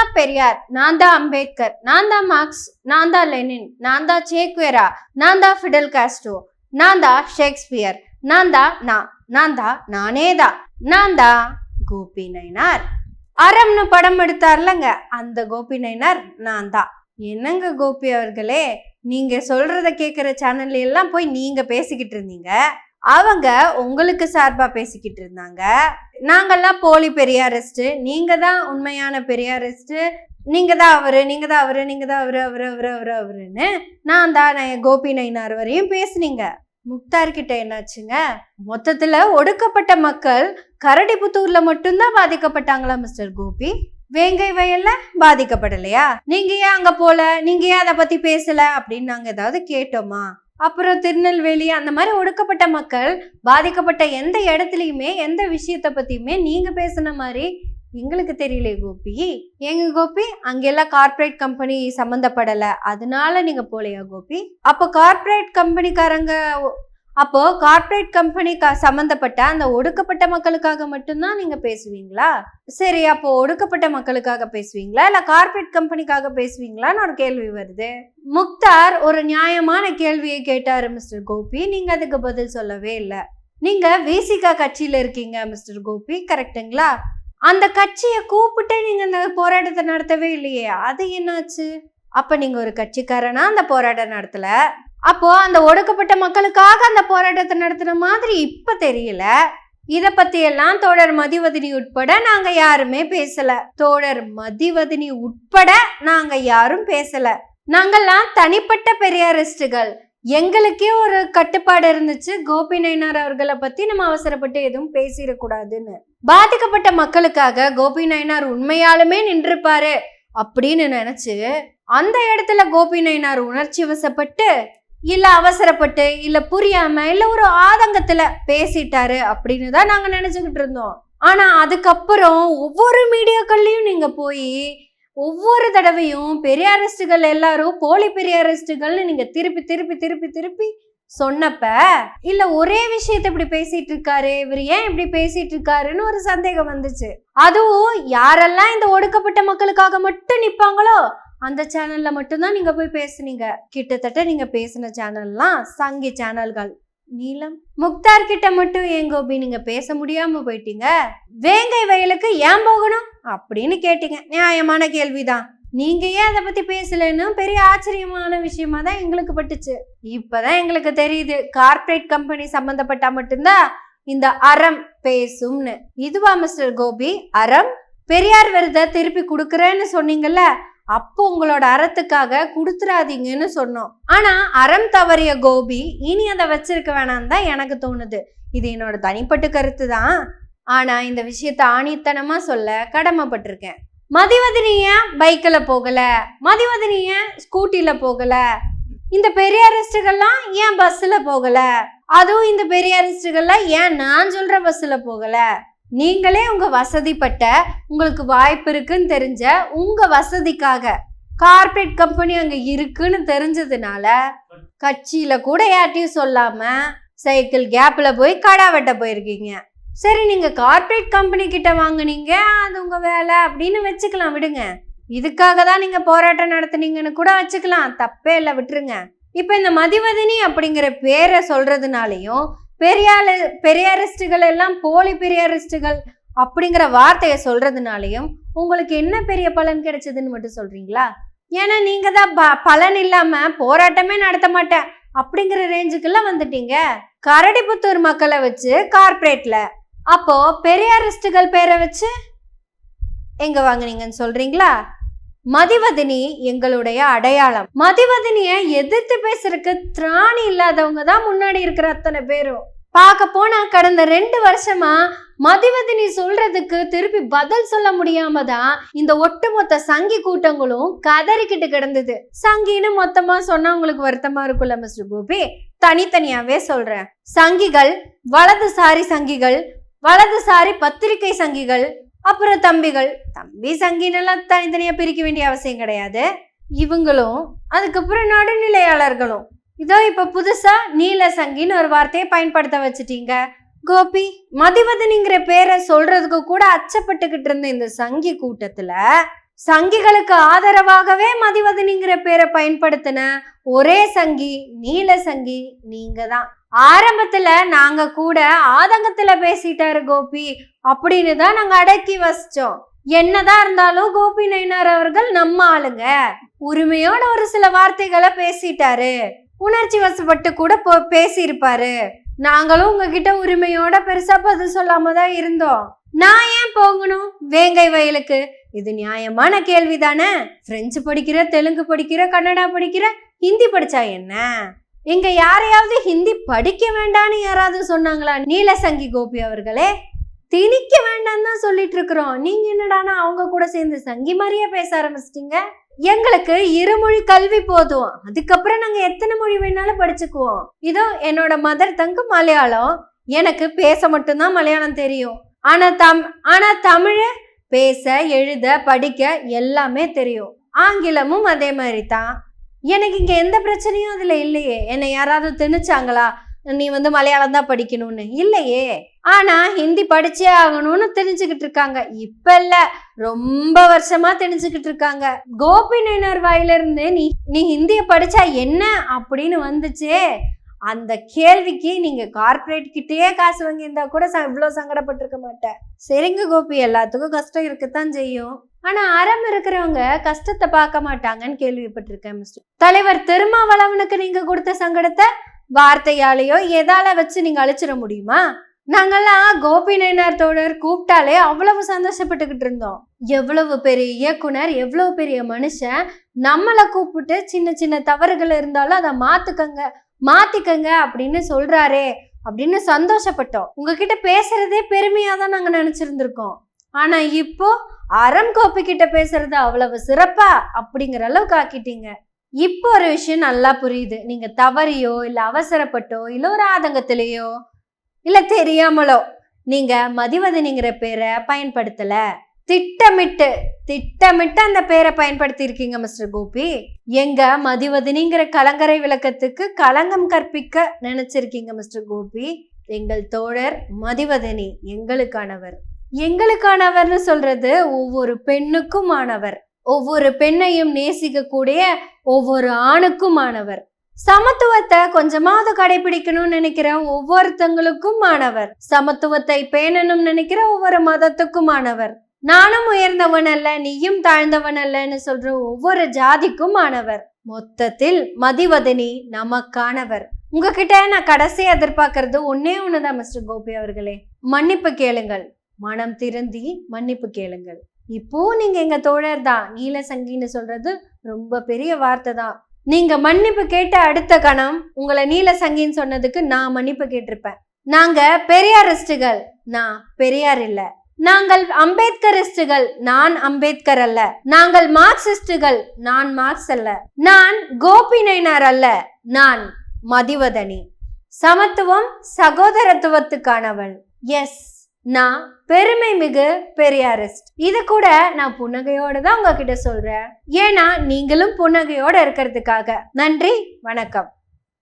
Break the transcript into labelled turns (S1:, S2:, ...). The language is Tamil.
S1: தான் பெரியார் நான் தான் அம்பேத்கர் நான் தான் மார்க்ஸ் நான் தான் லெனின் நான் தான் சேக்வேரா நான் தான் ஃபிடல் காஸ்டோ நான் தான் ஷேக்ஸ்பியர் நான் தான் நான் நான் தான் நானே தான் நான் தான் கோபி நயனார். அறம்னு படம் எடுத்தார்லங்க அந்த கோபி நயனார் நான் தான். என்னங்க கோபி அவர்களே நீங்க சொல்றத கேட்குற சேனல்ல எல்லாம் போய் நீங்க பேசிக்கிட்டு இருந்தீங்க? அவங்க உங்களுக்கு சார்பாக பேசிக்கிட்டு இருந்தாங்க. நாங்கள்லாம் போலி பெரியாரிஸ்ட் நீங்கள் தான் உண்மையான பெரியாரிஸ்ட் நீங்கள் தான் அவர் நீங்கள் தான் அவர் நீங்கள் தான் அவர் அவர் அவரு அவரு அவருன்னு நான் தான் நய- கோபி நயினார் வரையும் பேசுனீங்க. முக்தார்கிட்ட என்னாச்சுங்க? மொத்தத்தில் ஒடுக்கப்பட்ட மக்கள் கரடிபுத்தூரில் மட்டும்தான் பாதிக்கப்பட்டாங்களா மிஸ்டர் கோபி? வேங்கை வயல்ல பாதிக்கப்படலையா? நீங்க ஏன் அங்க போல? நீங்க ஏன் அதை பத்தி பேசல? அப்படின்னு நாங்க ஏதாவது கேட்டோமா? அப்புறம் திருநெல்வேலி அந்த மாதிரி ஒடுக்கப்பட்ட மக்கள் பாதிக்கப்பட்ட எந்த இடத்துலையுமே எந்த விஷயத்த பற்றியுமே நீங்கள் பேசுன மாதிரி எங்களுக்கு தெரியல கோபி. எங்க கோபி? அங்கெல்லாம் கார்ப்பரேட் கம்பெனி சம்மந்தப்படலை அதனால நீங்கள் போலையா கோபி? அப்போ கார்ப்பரேட் கம்பெனிக்காரங்க அப்போ கார்ப்பரேட் கம்பெனி சம்மந்தப்பட்ட அந்த ஒடுக்கப்பட்ட மக்களுக்காக மட்டும்தான் நீங்க பேசுவீங்களா? சரி அப்போ ஒடுக்கப்பட்ட மக்களுக்காக பேசுவீங்களா? இல்ல கார்ப்பரேட் கம்பெனிக்காக பேசுவீங்களான்னு ஒரு கேள்வி வருது. முக்தார் ஒரு நியாயமான கேள்வியை கேட்டாரு மிஸ்டர் கோபி. நீங்க அதுக்கு பதில் சொல்லவே இல்லை. நீங்க விசிகா கட்சியில இருக்கீங்க மிஸ்டர் கோபி. கரெக்ட்டுங்களா? அந்த கட்சியை கூப்பிட்டு நீங்க அந்த போராட்டத்தை நடத்தவே இல்லையே. அது என்னாச்சு? அப்ப நீங்க ஒரு கட்சிக்காரனா அந்த போராட்டம் நடத்தல? அப்போ அந்த ஒடுக்கப்பட்ட மக்களுக்காக அந்த போராட்டத்தை நடத்தின மாதிரி இப்ப தெரியல. இதை பற்றியெல்லாம் தோழர் மதிவதனி உட்பட நாங்க யாருமே பேசல. தோழர் மதிவதனி உட்பட நாங்க யாரும் பேசல. நாங்கெல்லாம் தனிப்பட்ட பெரியாரிஸ்டுகள். எங்களுக்கே ஒரு கட்டுப்பாடு இருந்துச்சு. கோபி நயனார் அவர்களை பத்தி நம்ம அவசரப்பட்டு எதுவும் பேசிடக்கூடாதுன்னு. பாதிக்கப்பட்ட மக்களுக்காக கோபி நயனார் உண்மையாலுமே நின்றுப்பாரு அப்படின்னு நினைச்சு அந்த இடத்துல கோபி நயனார் உணர்ச்சி வசப்பட்டு இல்லை அவசரப்பட்டு இல்லை புரியாம இல்லை ஒரு ஆதங்கத்தில் பேசிட்டாரு அப்படின்னு தான் நாங்கள் நினச்சிக்கிட்டு இருந்தோம். ஆனால் அதுக்கப்புறம் ஒவ்வொரு மீடியாக்கள்லையும் நீங்கள் போய் ஒவ்வொரு தடவையும் பெரிய பெரியாரிஸ்டுகள் எல்லாரும் போலி பெரிய அரெஸ்ட்டுகள்னு நீங்கள் திருப்பி திருப்பி திருப்பி திருப்பி சொன்னப்ப இல்ல ஒரே விஷயத்த இப்படி பேசிட்டு இருக்காரு இவர் ஏன் இப்படி பேசிட்டு இருக்காருன்னு ஒரு சந்தேகம் வந்துச்சு. அதுவும் யாரெல்லாம் இந்த ஒடுக்கப்பட்ட மக்களுக்காக மட்டும் நிப்பாங்களோ அந்த சேனலில் மட்டும்தான் நீங்கள் போய் பேசுனீங்க. கிட்டத்தட்ட நீங்கள் பேசின சேனல்லாம் சங்கி சேனல்கள் நீலம். முக்தார் கிட்ட மட்டும் ஏன் கோபி? நீங்க பேச முடியாம போயிட்டீங்க. வேங்கை வயலுக்கு ஏன் போகணும்? அப்படின்னு கேட்டீங்க. நியாயமான கேள்விதான். நீங்க ஏன் அதை பத்தி பேசலன்னு பெரிய ஆச்சரியமான விஷயமா தான் எங்களுக்கு பட்டுச்சு. இப்பதான் எங்களுக்கு தெரியுது. கார்ப்பரேட் கம்பெனி சம்பந்தப்பட்டா மட்டும்தான் இந்த அறம் பேசும்னு. இதுவா மிஸ்டர் கோபி? அறம்? பெரியார் விருதை திருப்பி கொடுக்குறேன்னு சொன்னீங்கல்ல அப்போ உங்களோட அறத்துக்காக கொடுத்துறாதீங்கன்னு சொன்னோம். ஆனா அறம் தவறிய கோபி இனி அதை வச்சிருக்க வேணாம் தான் எனக்கு தோணுது. இது என்னோட தனிப்பட்ட கருத்து தான். ஆனா இந்த விஷயத்த ஆணித்தனமா சொல்ல கடமைப்பட்டிருக்கேன். மதிவதனிய ஏன் பைக்கில் போகல. மதிவதனிய ஏன் ஸ்கூட்டில போகல. இந்த பெரிய அரிஸ்டுகள்லாம் ஏன் பஸ்ஸில் போகல? அதுவும் இந்த பெரிய அரிஸ்டுகள்லாம் ஏன் நான் சொல்ற பஸ்ஸில் போகல? நீங்களே உங்க வசதிப்பட்ட உங்களுக்கு வாய்ப்பு இருக்குன்னு தெரிஞ்ச உங்க வசதிக்காக கார்ப்பரேட் கம்பெனி அங்க இருக்குன்னு தெரிஞ்சதுனால கட்சியில கூட யார்ட்டையும் சொல்லாம சைக்கிள் கேப்ல போய் கடா வெட்ட போயிருக்கீங்க. சரி நீங்க கார்ப்பரேட் கம்பெனி கிட்ட வாங்குனீங்க அது உங்க வேலை அப்படின்னு வச்சுக்கலாம் விடுங்க. இதுக்காக தான் நீங்க போராட்டம் நடத்துனீங்கன்னு கூட வச்சுக்கலாம். தப்பே இல்லை விட்டுருங்க. இப்போ இந்த மதிவதனி அப்படிங்கிற பேரை சொல்றதுனாலையும் பெரியால பெரியாரிஸ்டுகள் எல்லாம் போலி பெரியாரிஸ்டுகள் அப்படிங்கிற வார்த்தையை சொல்றதுனாலையும் உங்களுக்கு என்ன பெரிய பலன் கிடைச்சதுன்னு மட்டும் சொல்றீங்களா? ஏன்னா நீங்க தான் ப- பலன் இல்லாம போராட்டமே நடத்த மாட்டேன் அப்படிங்கிற ரேஞ்சுக்கெல்லாம் வந்துட்டீங்க. கரடிபுத்தூர் மக்களை வச்சு கார்ப்பரேட்ல அப்போ பெரியாரிஸ்டுகள் பேரை வச்சு எங்க வாங்குனீங்கன்னு சொல்றீங்களா? மதிவதினி எங்களுடைய அடையாளம். மதிவதினிய எதிர்த்து பேசுறதுக்கு திராணி இல்லாதவங்க தான் முன்னாடி இருக்கிற அத்தனை பேரும். பார்க்க போனா கடந்த ரெண்டு வருஷமா மதிவதினி சொல்றதுக்கு திருப்பி பதில் சொல்ல முடியாம தான் இந்த ஒட்டுமொத்த சங்கி கூட்டங்களும் கதறிக்கிட்டு கிடந்தது. சங்கின்னு மொத்தமா சொன்னா உங்களுக்கு வருத்தமா இருக்கும்ல மிஸ்டர் கோபி? தனித்தனியாவே சொல்றேன். சங்கிகள் வலதுசாரி சங்கிகள் வலதுசாரி பத்திரிகை சங்கிகள் அப்புறம் தம்பிகள் தம்பி சங்கினெல்லாம் தனித்தனியாக பிரிக்க வேண்டிய அவசியம் கிடையாது. இவங்களும் அதுக்கப்புறம் நடுநிலையாளர்களும். இதோ இப்ப புதுசா நீல சங்கின்னு ஒரு வார்த்தையை பயன்படுத்த வச்சுட்டீங்க. கோபி மதிவதனிங்கிற பேரை சொல்றதுக்கு கூட அச்சப்பட்டுக்கிட்டு இருந்த இந்த சங்கி கூட்டத்துல சங்கிகளுக்கு ஆதரவாகவே மதிவதனிங்கிற பேரை பயன்படுத்தின ஒரே சங்கி நீல சங்கி நீங்க தான் ஆரம்பத்துல நாங்க கூட ஆதங்கத்துல பேசிட்டாரு கோபி. அப்படின்னு தான் நாங்க அடக்கி வசிச்சோம். என்னதான் இருந்தாலும் கோபி நயினார் அவர்கள் நம்ம ஆளுங்க. உரிமையோட ஒரு சில வார்த்தைகளை பேசிட்டாரு. உணர்ச்சி வசப்பட்டு கூட போ பேசியிருப்பாரு. நாங்களும் உங்ககிட்ட உரிமையோட பெருசா பதில் சொல்லாம தான் இருந்தோம். நான் ஏன் போகணும்? வேங்கை வயலுக்கு. இது நியாயமான கேள்விதானே? பிரெஞ்சு படிக்கிற தெலுங்கு படிக்கிற கன்னடா படிக்கிற ஹிந்தி படிச்சா என்ன? இங்க யாரையாவது ஹிந்தி படிக்க வேண்டாம்னு யாராவது சொன்னாங்களா? நீலசங்கி கோபி அவர்களே திணிக்க வேண்டாம் தான் சொல்லிட்டு இருக்கிறோம். நீங்க என்னடானா அவங்க கூட சேர்ந்து சங்கி மாதிரியே பேச ஆரம்பிச்சிட்டீங்க. எங்களுக்கு இருமொழி கல்வி போதும். அதுக்கப்புறம் நாங்க எத்தனை மொழி வேணாலும் படிச்சுக்குவோம். இதோ என்னோட மதர் தங்கு மலையாளம். எனக்கு பேச மட்டும்தான் மலையாளம் தெரியும். ஆனா தம் ஆனா தமிழ பேச எழுத படிக்க எல்லாமே தெரியும். ஆங்கிலமும் அதே மாதிரி தான் எனக்கு இங்கே எந்த பிரச்சனையும் அதில் இல்லையே. என்னை யாராவது திணிச்சாங்களா? நீ வந்து மலையாளம் தான் படிக்கணும்னு. இல்லையே. ஆனா ஹிந்தி படிச்சே ஆகணும்னு தெரிஞ்சுக்கிட்டு இருக்காங்க. இப்ப இல்ல. ரொம்ப வருஷமா தெரிஞ்சுக்கிட்டு இருக்காங்க. கோபி நயனார் வாயிலிருந்து நீ நீ ஹிந்திய படிச்சா என்ன அப்படின்னு வந்துச்சே. அந்த கேள்விக்கு நீங்க கார்ப்பரேட் கிட்டேயே காசு வாங்கியிருந்தா கூட ச- சங்கடப்பட்டிருக்க மாட்டேன் சரிங்க கோபி. எல்லாத்துக்கும் கஷ்டம் இருக்கத்தான் செய்யும். ஆனால் அறம் இருக்கிறவங்க கஷ்டத்தை பார்க்க மாட்டாங்கன்னு கேள்விப்பட்டிருக்கேன் மிஸ்டர் தலைவர் திருமாவளவனுக்கு நீங்கள் கொடுத்த சங்கடத்தை வார்த்தையாலேயோ எதால வச்சு நீங்கள் அழிச்சிட முடியுமா? நாங்கெல்லாம் கோபி நயனார் தோழர் கூப்பிட்டாலே அவ்வளவு சந்தோஷப்பட்டுக்கிட்டு இருந்தோம். எவ்வளவு பெரிய இயக்குனர் எவ்வளவு பெரிய மனுஷன் நம்மளை கூப்பிட்டு சின்ன சின்ன தவறுகள் இருந்தாலும் அதை மாத்துக்கங்க மாத்திக்கங்க அப்படின்னு சொல்றாரே அப்படின்னு சந்தோஷப்பட்டோம். உங்ககிட்ட பேசுறதே பெருமையா தான் நாங்க நினைச்சிருந்திருக்கோம். ஆனா இப்போ அறம் கோப்பி கிட்ட பேசுறது அவ்வளவு சிறப்பா அப்படிங்கிற அளவுக்கு ஆக்கிட்டீங்க. இப்போ ஒரு விஷயம் நல்லா புரியுது. நீங்க தவறியோ இல்ல அவசரப்பட்டோ இல்ல ஒரு ஆதங்கத்திலேயோ இல்ல தெரியாமலோ நீங்க மதிவதனிங்கிற பேரை பயன்படுத்தல. திட்டமிட்டு திட்டமிட்டு அந்த பேரை பயன்படுத்தி இருக்கீங்க மிஸ்டர் கோபி. எங்க மதிவதனிங்கிற கலங்கரை விளக்கத்துக்கு களங்கம் கற்பிக்க நினைச்சிருக்கீங்க மிஸ்டர் கோபி. எங்கள் தோழர் மதிவதனி எங்களுக்கானவர். எங்களுக்கானவர்னு சொல்றது ஒவ்வொரு பெண்ணுக்கும் ஆனவர் ஒவ்வொரு பெண்ணையும் நேசிக்கக்கூடிய ஒவ்வொரு ஆணுக்கும் ஆனவர் சமத்துவத்தை கொஞ்சமாவது கடைபிடிக்கணும்னு நினைக்கிற ஒவ்வொருத்தங்களுக்கும் ஆனவர் சமத்துவத்தை பேணணும் நினைக்கிற ஒவ்வொரு மதத்துக்கும் ஆனவர் நானும் உயர்ந்தவன் அல்ல நீயும் தாழ்ந்தவன் அல்லன்னு சொல்ற ஒவ்வொரு ஜாதிக்கும் ஆனவர் மொத்தத்தில் மதிவதனி நமக்கானவர். உங்ககிட்ட நான் கடைசி எதிர்பார்க்கறது ஒன்னே ஒண்ணுதான் மிஸ்டர் கோபி அவர்களே. மன்னிப்பு கேளுங்கள். மனம் திருந்தி மன்னிப்பு கேளுங்கள். இப்போ நீங்க எங்க தோழர் தான் நீலசங்கின்னு சொல்றது ரொம்ப பெரிய வார்த்தை தான். நீங்க மன்னிப்பு கேட்ட அடுத்த கணம் உங்களை நீலசங்கின்னு சொன்னதுக்கு நான் மன்னிப்பு கேட்டிருப்பேன். நாங்க பெரியாரிஸ்டுகள் நான் பெரியார் இல்ல. நாங்கள் அம்பேத்கரிஸ்டுகள் நான் அம்பேத்கர் அல்ல. நாங்கள் மார்க்சிஸ்டுகள் நான் மார்க்ஸ் அல்ல. நான் கோபி நயனார் அல்ல நான் மதிவதனி. சமத்துவம் சகோதரத்துவத்துக்கானவள். எஸ். நான் பெருமை மிகு பெரியாரிஸ்ட். இது கூட நான் புன்னகையோட தான் உங்ககிட்ட சொல்றேன். ஏன்னா நீங்களும் புன்னகையோட இருக்கிறதுக்காக. நன்றி வணக்கம்.